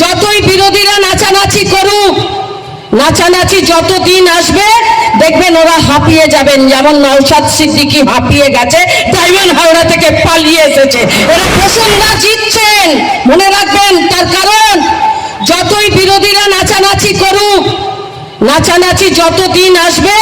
যতই বিরোধীরা নাচানাচি করুক, নাচানাচি যতদিন আসবে, দেখবেন ওরা হাঁপিয়ে যাবেন। যেমন নৌসাদ সিদ্দিকি হাঁপিয়ে গেছে, ডায়মন্ড হাওড়া থেকে পালিয়ে এসেছে। এরা প্রসন্না জিতছেন। মনে রাখবেন তার কারণ, যতই বিরোধীরা নাচানাচি করুক, নাচানাচি যতদিন আসবে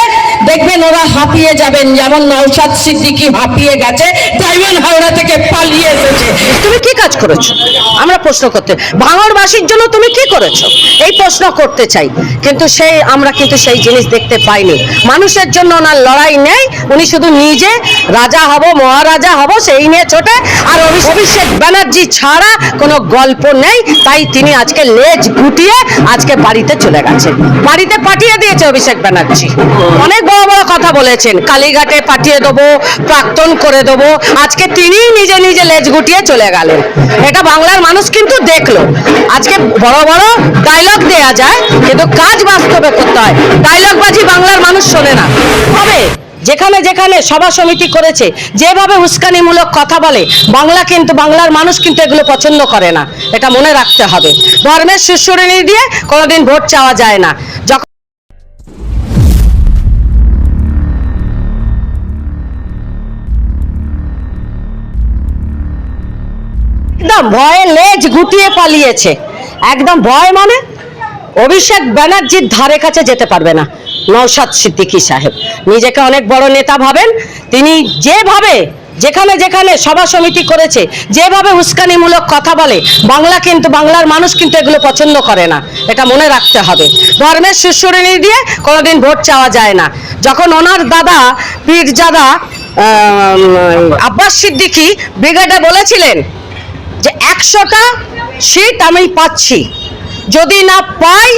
দেখবেন ওরা হাঁপিয়ে যাবেন, যেমন নৌসাদ সিদ্দিকি হাঁপিয়ে গেছে, ডায়মন্ড হাওড়া থেকে পালিয়ে এসেছে। তুমি কি কাজ করেছ? আমরা প্রশ্ন করতে ভাঙড়বাসীর জন্য তুমি কি করেছ? এই প্রশ্ন করতে চাই। কিন্তু সেই, আমরা কিন্তু সেই জিনিস দেখতে পাইনি। মানুষের জন্য ওনার লড়াই নেই, উনি শুধু নিজে রাজা হব, মহারাজা হব, সেই নিয়ে ছোটে। আর অভি- অভিষেক ব্যানার্জি ছাড়া কোনো গল্প নেই, তাই তিনি আজকে লেজ গুটিয়ে আজকে বাড়িতে চলে গেছে বাড়িতে পাঠিয়ে দিয়েছে অভিষেক ব্যানার্জি। অনেক বড় বড় কথা বলেছেন। কালীঘাটে পাঠিয়ে দেবো, প্রাক্তন করে দেবো। আজকে তিনি নিজে নিজে লেজ গুটিয়ে চলে গেলেন। এটা বাংলার মানুষ কিন্তু দেখল। আজকে বড় বড় ডায়লগ দেয়া যায়, কিন্তু কাজ বাস্তবে করতে হয়। ডায়লগ বাজি বাংলার মানুষ শোনে না। হবে যেখানে যেখানে সভা সমিতি করেছে, যেভাবে উস্কানিমূলক কথা বলে, বাংলা কিন্তু, বাংলার মানুষ কিন্তু এগুলো পছন্দ করে না। এটা মনে রাখতে হবে। ধর্মের সুশ্রুণী দিয়ে কোনোদিন ভোট চাওয়া যায় না। যখন একদম ভয়ে লেজ গুটিয়ে পালিয়েছে। একদম ভয় মানে অভিষেক ব্যানার্জির ধারে কাছে যেতে পারবে না। নৌসাদ সিদ্দিকী সাহেব। নিজেকে অনেক বড় নেতা ভাবেন, তিনি যেভাবে, যেখানে যেখানে সভা সমিতি করেছে, যেভাবে উস্কানিমূলক কথা বলে, বাংলা কিন্তু, বাংলার মানুষ কিন্তু এগুলো পছন্দ করে না। এটা মনে রাখতে হবে। ধর্মের সুশ্রুণী দিয়ে কোনোদিন ভোট চাওয়া যায় না। যখন ওনার দাদা, পীরজাদা আব্বাস সিদ্দিকী ব্রিগেডে বলেছিলেন যে একশোটা সিট আমি পাচ্ছি। যদি না পাই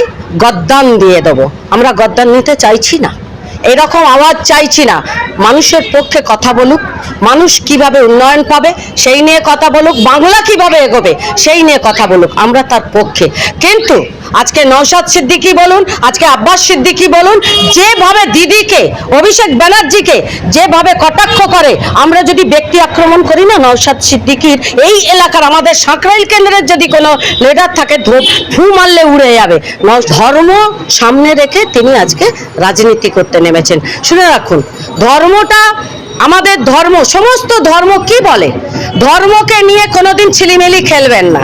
গদ্দান দিয়ে দেবো। আমরা গদ্দান নিতে চাইছি না। এরকম আওয়াজ চাইছি না। মানুষের পক্ষে কথা বলুক, মানুষ কীভাবে উন্নয়ন পাবে, সেই নিয়ে কথা বলুক, বাংলা কীভাবে এগোবে, সেই নিয়ে কথা বলুক, আমরা তার পক্ষে। কিন্তু আজকে নৌসাদ সিদ্দিকী বলুন, আজকে আব্বাস সিদ্দিকী বলুন, যেভাবে দিদিকে, অভিষেক ব্যানার্জিকে যেভাবে কটাক্ষ করে, আমরা যদি ব্যক্তি আক্রমণ করি না নৌসাদ সিদ্দিকীর এই এলাকার আমাদের সাঁকরাইল কেন্দ্রের যদি কোনো লিডার থাকে ফু মারলে উড়ে যাবে। ধর্ম সামনে রেখে তিনি আজকে রাজনীতি করতে নেমেছেন। শুনে রাখুন ধর্মটা আমাদের ধর্ম, সমস্ত ধর্ম কি বলে? ধর্মকে নিয়ে কোনোদিন ছিলিমিলি খেলবেন না।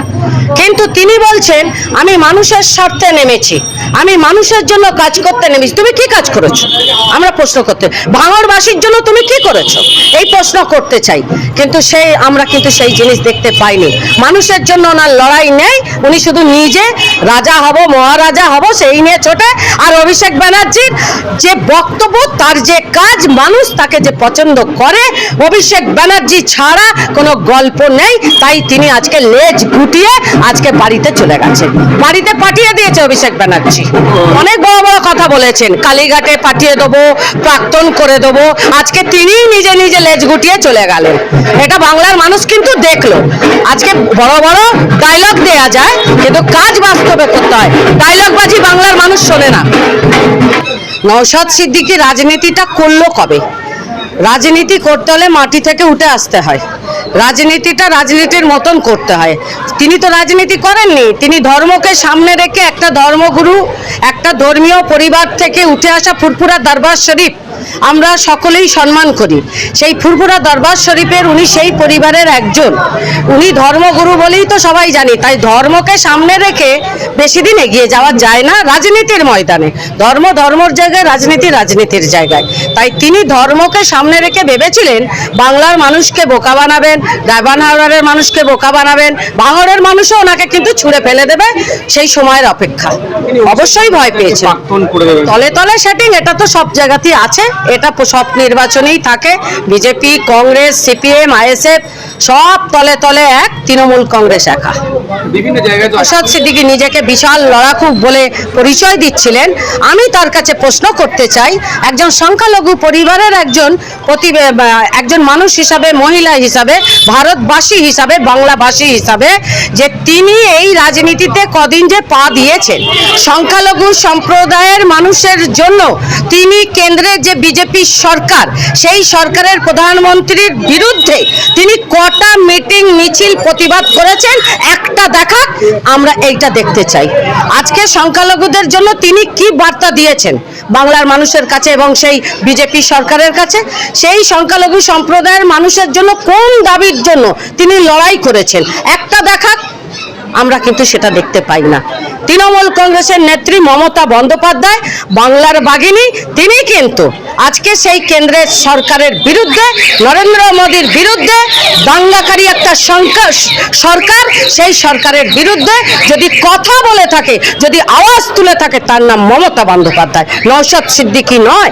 কিন্তু তিনি বলছেন, আমি মানুষের স্বার্থে নেমেছি। আমি মানুষের জন্য কাজ করতে নেমেছি। তুমি কি কাজ করেছ? আমরা প্রশ্ন করতে ভাঙড়বাসীর জন্য তুমি কি করেছ? এই প্রশ্ন করতে চাই। কিন্তু সেই আমরা কিন্তু সেই জিনিস দেখতে পাইনি। মানুষের জন্য ওনার লড়াই নেই। উনি শুধু নিজে রাজা হব, মহারাজা হব, সেই নিয়ে ছোটে। আর অভিষেক ব্যানার্জির যে বক্তব্য, তার যে কাজ, মানুষ তাকে যে পছন্দ করে। অভিষেক ব্যানার্জি ছাড়া কোনো গল্প নেই। তাই তিনি আজকে লেজ গুটিয়ে আজকে বাড়িতে চলে গেছেন। বাড়িতে পাঠিয়ে দিয়েছে অভিষেক ব্যানার্জি। অনেক বড় বড় কথা বলেছেন। কালীঘাটে পাঠিয়ে দেবো, প্রাক্তন করে দেবো। আজকে তিনি নিজে নিজে লেজ গুটিয়ে চলে গেলেন। এটা বাংলার মানুষ কিন্তু দেখল। আজকে বড় বড় ডায়লগ দেয়া যায়, কিন্তু কাজ বাস্তবে করতে হয়। ডায়লগ বাজি বাংলার মানুষ শোনে না। নৌসাদ সিদ্দিকী রাজনীতিটা করল কবে? রাজনীতি করতে হলে মাটি থেকে উঠে আসতে হয়। রাজনীতিটা রাজনীতির মতন করতে হয়। তিনি তো রাজনীতি করেননি। তিনি ধর্মকে সামনে রেখে একটা ধর্মগুরু, একটা ধর্মীয় পরিবার থেকে উঠে আসা ফুরফুরা দরবার শরীফ আমরা সকলেই সম্মান করি। সেই ফুরফুরা দরবার শরীফের উনি সেই পরিবারের একজন। উনি ধর্মগুরু বলেই তো সবাই জানি তাই ধর্মকে সামনে রেখে বেশি দিন এগিয়ে যাওয়া যায় না রাজনীতির ময়দানে। ধর্ম ধর্মর জায়গায় রাজনীতি রাজনীতির জায়গায়। তাই তিনি ধর্মকে সামনে রেখে ভেবেছিলেন বাংলার মানুষকে বোকা বানাবেন ডায়বানহাওয়ারের মানুষকে বোকা বানাবেন ভাঙড়ের মানুষও ওনাকে কিন্তু ছুঁড়ে ফেলে দেবে সেই সময়ের অপেক্ষা অবশ্যই ভয় প্রাক্তন তলে তলে সেটিং এটা তো সব জায়গাতেই আছে। এটা সব নির্বাচনেই থাকে। বিজেপি, কংগ্রেস, সিপিএম, আইএসএফ, সব তলে তলে এক তৃণমূল কংগ্রেস একা। বিভিন্ন অসৎ সিদ্দিকী নিজেকে বিশাল লড়াকু বলে পরিচয় দিচ্ছিলেন। আমি তার কাছে প্রশ্ন করতে চাই, একজন সংখ্যালঘু পরিবারের একজন প্রতি একজন মানুষ হিসাবে, মহিলা হিসাবে, ভারতবাসী হিসাবে, বাংলাভাষী হিসাবে, যে তিনি এই রাজনীতিতে কদিন যে পা দিয়েছেন। সংখ্যালঘু সম্প্রদায়ের মানুষের জন্য তিনি কেন্দ্রের যে বিজেপি সরকার, সেই সরকারের প্রধানমন্ত্রীর বিরুদ্ধে তিনি কটা মিটিং, মিছিল প্রতিবাদ করেছেন? একটা একটা দেখাক, আমরা এইটা দেখতে চাই। আজকে সংখ্যালঘুদের জন্য তিনি কি বার্তা দিয়েছেন বাংলার মানুষের কাছে এবং সেই বিজেপি সরকারের কাছে? সেই সংখ্যালঘু সম্প্রদায়ের মানুষের জন্য কোন দাবির জন্য তিনি লড়াই করেছেন? একটা দেখাক, আমরা কিন্তু সেটা দেখতে পাই না। তৃণমূল কংগ্রেসের নেত্রী মমতা বন্দ্যোপাধ্যায়, বাংলার বাগিনী, তিনি কিন্তু আজকে সেই কেন্দ্রের সরকারের বিরুদ্ধে, নরেন্দ্র মোদীর বিরুদ্ধে, দাঙ্গাকারী একটা সরকার, সেই সরকারের বিরুদ্ধে যদি কথা বলে থাকে, যদি আওয়াজ তুলে থাকে, তার নাম মমতা বন্দ্যোপাধ্যায়। নৌশাদ সিদ্দিকী নয়।